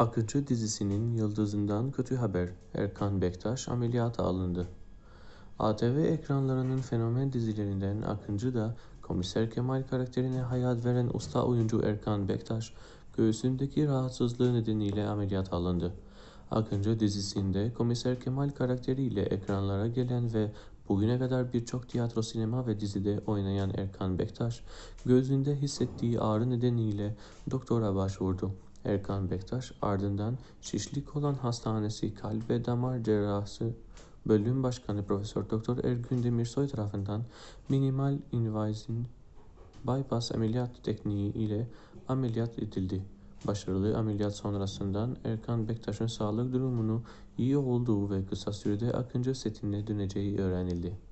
Akıncı dizisinin yıldızından kötü haber. Erkan Bektaş ameliyata alındı. ATV ekranlarının fenomen dizilerinden Akıncı da Komiser Kemal karakterine hayat veren usta oyuncu Erkan Bektaş, göğsündeki rahatsızlığı nedeniyle ameliyat alındı. Akıncı dizisinde Komiser Kemal karakteriyle ekranlara gelen ve bugüne kadar birçok tiyatro, sinema ve dizide oynayan Erkan Bektaş, gözünde hissettiği ağrı nedeniyle doktora başvurdu. Erkan Bektaş ardından Şişlik olan Hastanesi Kalp ve Damar Cerrahisi Bölüm Başkanı Profesör Doktor Ergün Demirsoy tarafından minimal invazin bypass ameliyat tekniği ile ameliyat edildi. Başarılı ameliyat sonrasından Erkan Bektaş'ın sağlık durumunun iyi olduğu ve kısa sürede Akıncı setine döneceği öğrenildi.